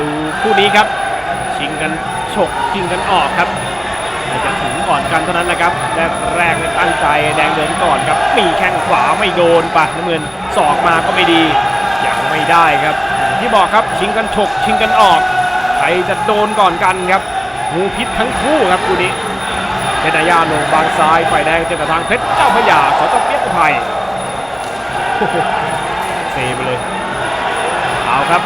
ดูคู่นี้ครับ ชิงกันฉกชิงกันออกครับแต่จะถึงก่อนกันเท่านั้นนะครับแรกแรกเนี่ยตั้งใจแดงเดินก่อนครับมีแข้งขวาไม่โดนปะน้ำเงินศอกมาก็ไม่ดียังไม่ได้ครับ ที่บอกครับชิงกันฉกชิงกันออกใครจะโดนก่อนกันครับงูพิษทั้งคู่ครับคู่นี้เพชรนายาลงบางซ้ายฝ่ายแดงเจอกับทางเพชรเจ้าพยาสจเปียกอภัยเซไปเลยเอาครับ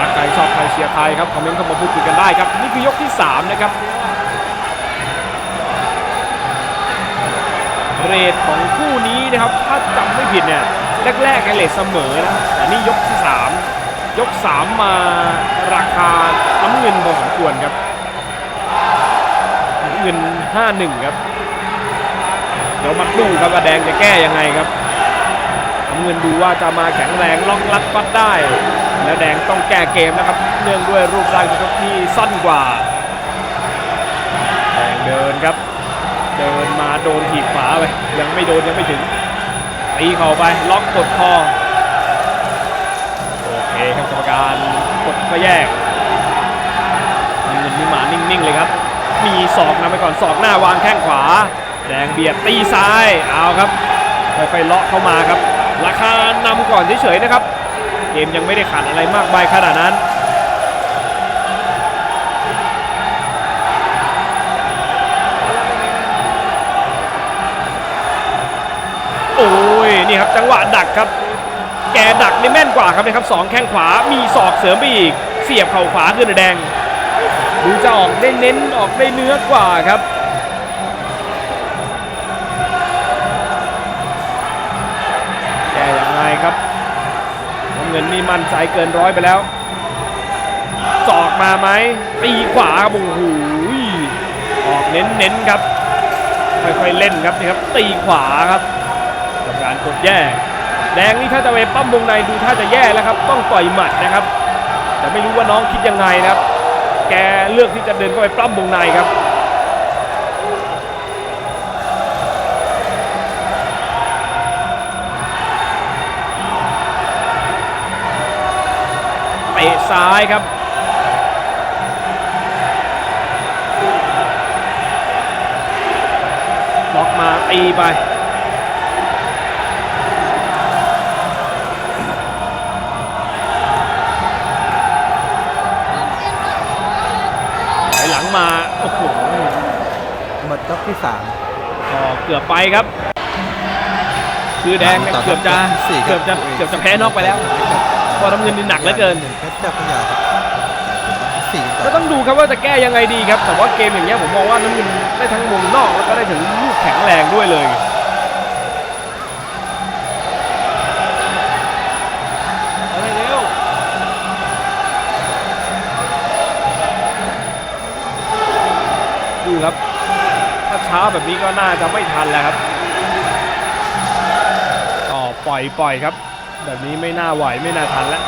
รักใครชอบใครเชียร์ใครครับคอมเมนต์เข้ามาพูดคุยกันได้ครับนี่คือยกที่ 3 นะครับ เรทของคู่นี้นะครับถ้าจำไม่ผิดเนี่ยแรกๆกันเลทเสมอนะแต่นี่ยกที่ 3 ยก 3 มาราคาน้ำเงินพอสมควรครับน้ำเงิน 5-1 ครับเดี๋ยวมาดูครับว่าแดงจะแก้ยังไงครับน้ำเงินดูว่าจะมาแข็งแรงล็อกลัดฟัดได้ แล้วแดงต้องแก้เกมนะครับ เนื่องด้วยรูปร่างที่สั้นกว่า แดงเดินครับ เดินมาโดนถีบขวาไปยังไม่โดนยังไม่ถึงตีเข่าไปล็อกกดคอโอเคครับกรรมการกดก็แยกน้ำเงินนี่มานิ่งๆเลยครับ มีศอกนำไปก่อนศอกหน้าวางแข้งขวา แดงเบียดตีซ้ายเอาครับค่อยๆเลาะเข้ามาครับ ราคานำก่อนเฉยๆนะครับ เกมยังไม่ได้ขาดอะไรมากมายขนาดนั้นโอ้ยนี่ครับจังหวะดักครับ แกดักนี่แม่นกว่าครับนะครับสองแข้งขวามีศอกเสริมไปอีก เสียบเข่าขวาขึ้นแดงดูจะออกได้เน้นออกได้เนื้อกว่าครับ งินนี่มั่นใจเกินร้อยไปแล้วจอกมาไหมตีขวาครับโอ้โหออกเน้นๆครับค่อยๆเล่นครับนี่ครับ ตีขวาครับกับการกดแย่แดงนี่ถ้าจะไปปั้มวงในดูถ้าจะแย่แล้วครับ ต้องต่อยหมัดนะครับ แต่ไม่รู้ว่าน้องคิดยังไงนะครับ แกเลือกที่จะเดินเข้าไปปล้ำวงในครับ ซ้ายครับ ล็อกมาตีไปไหลหลังมา โอ้โห หมดยกที่สามก็เกือบไปครับ คือแดงเนี่ยเกือบจะ เกือบจะ เกือบจะแพ้นอกไปแล้วเพราะน้ำเงินนี่หนักเหลือเกินเพชรเจ้าพระยาครับสี่ต่ก็อต้องดูครับว่าจะแก้ยังไงดีครับ แต่ว่าเกมอย่างเงี้ยผมมองว่าน้ำเงินได้ทั้งวงนอกแล้วก็ได้ถึงลูกแข็งแรงด้วยเลยดูครับ ถ้าช้าแบบนี้ก็น่าจะไม่ทันแล้วครับก็ปล่อยปล่อยครับ แบบนี้ไม่น่าไหวไม่น่าทันแล้ว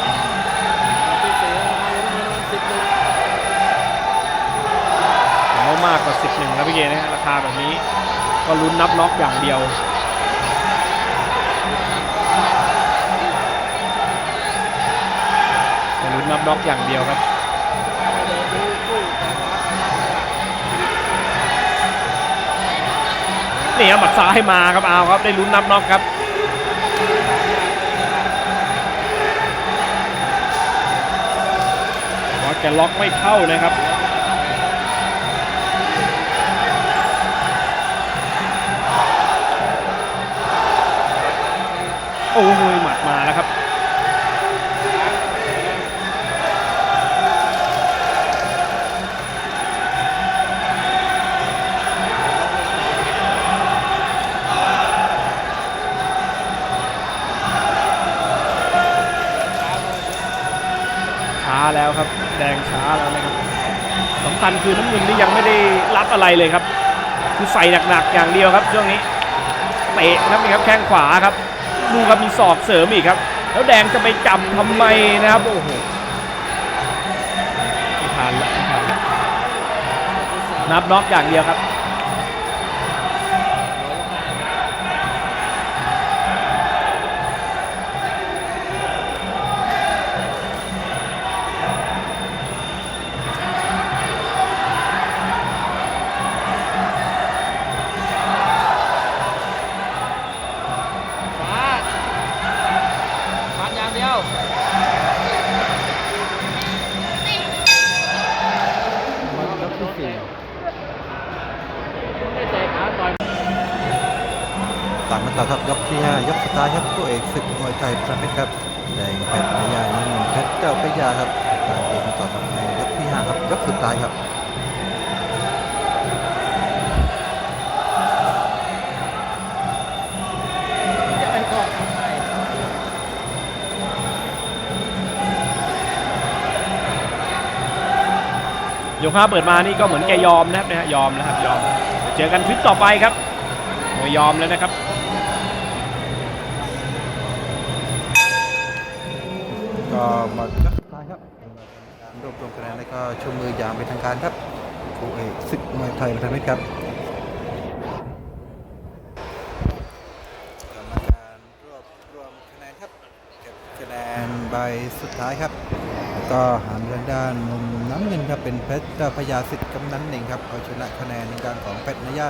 ผมว่ามากกว่า 11แล้วพี่เกนะฮะราคาแบบนี้ก็ลุ้นนับน็อกอย่างเดียวลุ้นนับน็อกอย่างเดียวครับนี่ครับหมัดซ้ายมาครับเอาครับได้ลุ้นนับน็อกครับ ว่า แกล็อกไม่เข้านะครับโอ้โหหมัดมาแล้วครับ ช้าแล้วครับ แดงช้าแล้วนะครับสำคัญคือน้ำเงินนี่ยังไม่ได้รับอะไรเลยครับ คือใส่หนักๆอย่างเดียวครับช่วงนี้เตะนะครับแข้งขวาครับดูครับมีศอกเสริมอีกครับ แล้วแดงจะไปจำทำไมนะครับโอ้โหไม่ทันละไม่ทันละนับน็อกอย่างเดียวครับ ต่อครับยกที่ห้ายกสุดท้ายครับคู่เอกศึกมวยไทยประเภทครับแดงเพชรพยาน้ำเงินเพชรเจ้าพรยาครับการเอกต่อครับในยกที่ห้าครับยกสุดท้ายครับยกห้าเปิดมานี่ก็เหมือนแกยอมนะครับนะฮะยอมนะครับยอม เจอกันคลิปต่อไปครับมวยยอมแล้วนะครับ ก็มดยกสุดท้ายครับรวบรวมคะแนนแล้วก็ชูมืออย่างเป็นทางการครับคู่เอกศึกมวยไทยประเภทครับกรรมการรวบรวมคะแนนครับเก็บคะแนนใบสุดท้ายครับแล้วก็หามทางด้านมุมน้ำเงินครับเป็นเพชรเจ้าพระยาสิทธิ์กำนันหนึ่งครับเอาชนะคะแนนทางด้านของเพชรนายา